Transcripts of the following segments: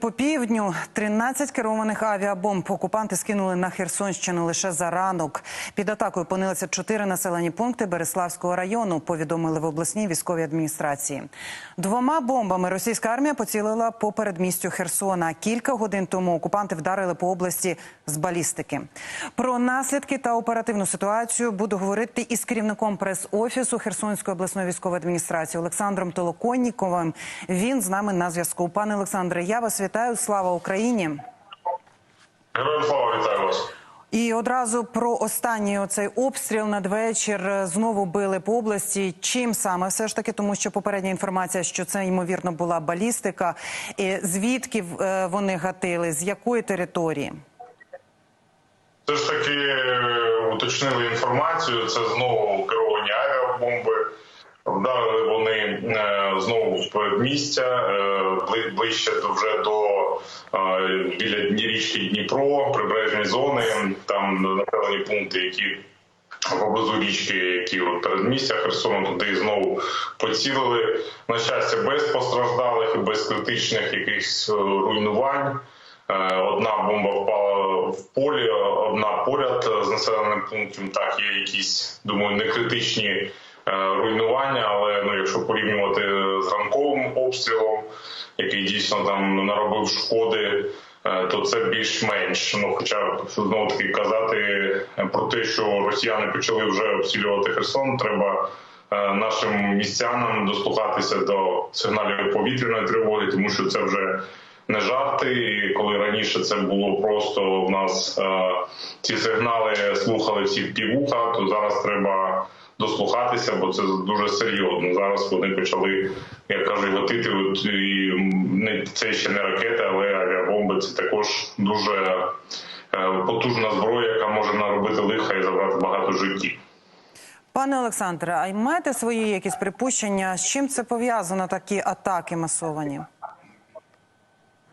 По півдню 13 керованих авіабомб окупанти скинули на Херсонщину лише за ранок. Під атакою опинилися чотири населені пункти Береславського району. Повідомили в обласній військовій адміністрації. Двома бомбами російська армія поцілила по передмістю Херсона. Кілька годин тому окупанти вдарили по області з балістики. Про наслідки та оперативну ситуацію буду говорити із керівником прес-офісу Херсонської обласної військової адміністрації Олександром Толоконніковим. Він з нами на зв'язку. Пане Олександре, я вас вітаю. Слава Україні. Героям слава вітаю вас. І одразу про останній оцей обстріл надвечір знову били по області. Чим саме все ж таки, тому що попередня інформація, що це ймовірно була балістика. І звідки е, вони гатили? З якої території? Все ж таки е, уточнили інформацію. Це знову керовані авіабомби. Вдарили вони е, знову в передмістя е, ближче вже до е, біля річки Дніпро, прибережні зони. Там населені пункти, які поблизу річки, які от передмістя Херсону, туди знову поцілили. На щастя, без постраждалих і без критичних якихось е, руйнувань. Одна бомба впала в полі, одна поряд з населеним пунктом. Так є якісь, думаю, не критичні руйнування, але ну, якщо порівнювати з ранковим обстрілом, який дійсно там наробив шкоди, е, то це більш-менш. Ну, хоча знову таки казати е, про те, що росіяни почали вже обстрілювати Херсон, треба. е, Нашим містянам дослухатися до сигналів повітряної тривоги, тому що це вже не жарти. Коли раніше це було просто в нас е, ці сигнали слухали всі в півуха, то зараз треба дослухатися, бо це дуже серйозно. Зараз вони почали, як кажуть, гатити. От, і не це ще не ракети, але авіабомби це також дуже е, потужна зброя, яка може наробити лиха і забрати багато життів. Пане Олександре, а маєте свої якісь припущення? З чим це пов'язано? Такі атаки масовані?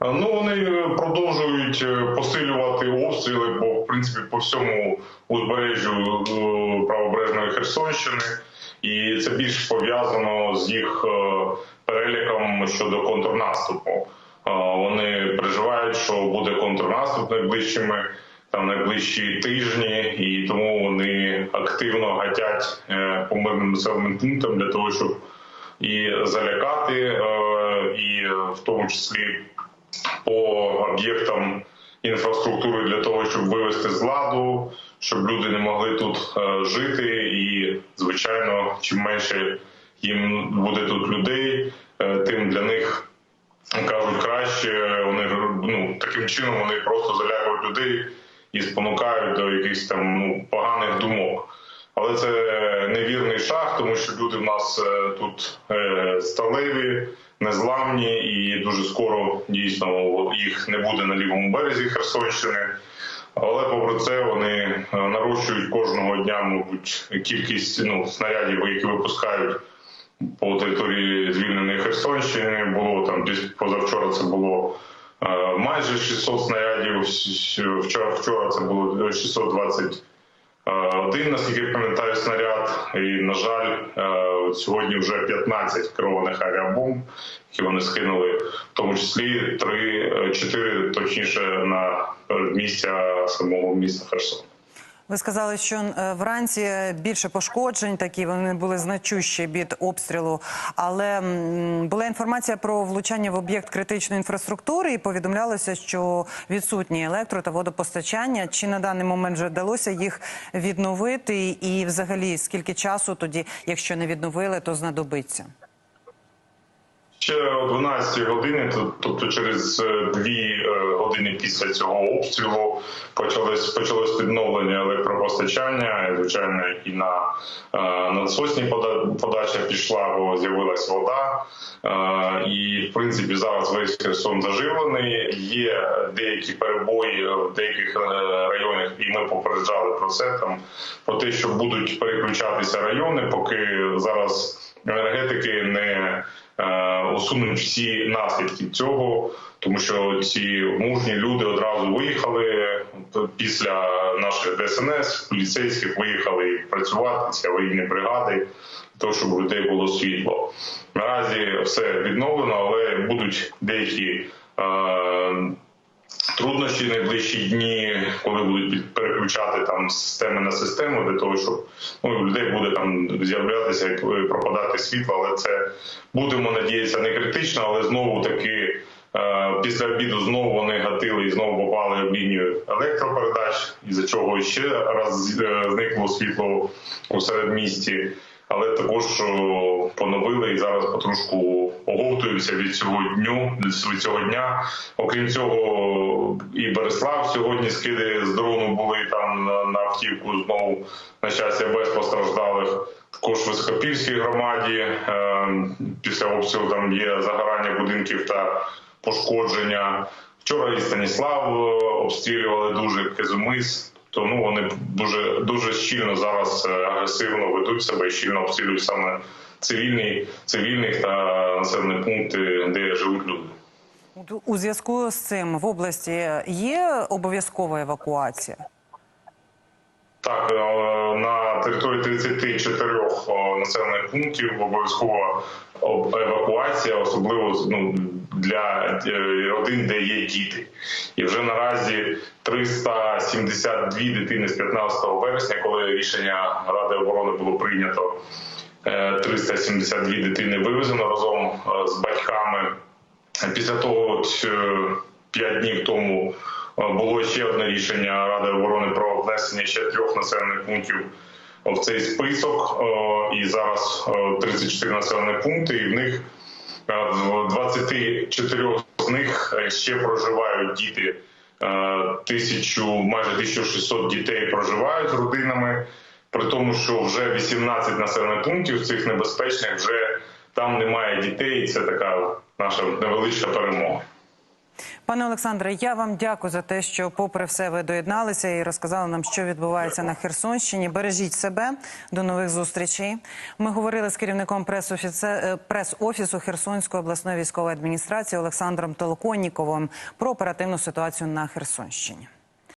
Ну вони продовжують е, посилювати обстріли по в принципі по всьому узбережжю е, правобережної Херсонщини, і це більш пов'язано з їх е, переліком щодо контрнаступу. Е, Вони переживають, що буде контрнаступ найближчими там найближчі тижні, і тому вони активно гатять е, по мирним населеним пунктам для того, щоб і залякати, е, і в тому числі по об'єктам інфраструктури для того, щоб вивести з ладу, щоб люди не могли тут е, жити, і звичайно, чим менше їм буде тут людей, е, тим для них кажуть краще. Вони ну таким чином вони просто залякують людей і спонукають до якихось там ну поганих думок. Але це невірний шаг, тому що люди в нас е, тут е, сталеві, незламні, і дуже скоро дійсно їх не буде на лівому березі Херсонщини. Але попри це вони е, нарощують кожного дня, мабуть, кількість ну, снарядів, які випускають по території звільненої Херсонщини. Було там десь позавчора це було е, майже 600 снарядів. Вчора вчора це було 620 Е, один, наскільки я пам'ятаю, снаряд, і на жаль, е, сьогодні вже 15 керованих авіабомб, які вони скинули, в тому числі 3, 4, точніше, на місця самого міста Херсон. Ви сказали, що е, вранці більше пошкоджень, такі вони були значущі від обстрілу. Але була інформація про влучання в об'єкт критичної інфраструктури, і повідомлялося, що відсутні електро та водопостачання. Чи на даний момент вже вдалося їх відновити? І, взагалі, скільки часу тоді, якщо не відновили, то знадобиться? Ще о 12 годині, тобто через е, дві е, години після цього обстрілу, почалось почалось відновлення електропостачання. Звичайно, і на е, насосні пода- подача пішла, бо з'явилась вода. І в принципі зараз весь Херсон заживлений. Є деякі перебої в деяких районах, і ми попереджали про це там про те, що будуть переключатися райони, поки зараз енергетики не усунуть всі наслідки цього, тому що ці мужні люди одразу виїхали після наших ДСНС, поліцейських виїхали працювати ці аварійні бригади, того, щоб у людей було світло. Наразі все відновлено, але будуть деякі Е, Труднощі найближчі дні, коли будуть переключати там системи на систему, для того, щоб ну, людей буде там з'являтися і пропадати світло, але це будемо надіятися не критично, але знову таки е, після обіду знову вони гатили і знову попали в лінію електропередач, із-за чого ще раз е, зникло світло у середмісті. Але також поновили і зараз потрошку оговтуються від цього дню від цього дня. Окрім цього, і Береслав сьогодні скиди з дрону були там на, автівку. Знову на щастя без постраждалих. Також в Високопільській громаді е, після обстрілу там є загорання будинків та пошкодження. Вчора і Станіслав е, обстрілювали дуже Кезумис. То ну вони дуже дуже щільно зараз е, агресивно ведуть себе щільно обстрілюють саме цивільні цивільних та населені пункти, де живуть люди. У зв'язку з цим в області є обов'язкова евакуація. Так, е, на території 34 е, населених пунктів обов'язкова евакуація, особливо ну, для е, родин, де є діти. І вже наразі 372 дитини з 15 вересня, коли рішення Ради оборони було прийнято, е, 372 дитини вивезено разом е, з батьками. Після того, от, е, днів тому е, було ще одне рішення Ради оборони про внесення ще трьох населених пунктів в цей список. Е, І зараз е, 34 населені пункти, і в них е, 24 з них е, ще проживають діти. Е, Тисячу майже 1600 дітей проживають з родинами. При тому, що вже 18 населених пунктів цих небезпечних вже там немає дітей. і Це така наша невеличка перемога. Пане Олександре, я вам дякую за те, що, попри все, ви доєдналися і розказали нам, що відбувається на Херсонщині. Бережіть себе до нових зустрічей. Ми говорили з керівником е, прес-офісу Херсонської обласної військової адміністрації Олександром Толоконніковим про оперативну ситуацію на Херсонщині.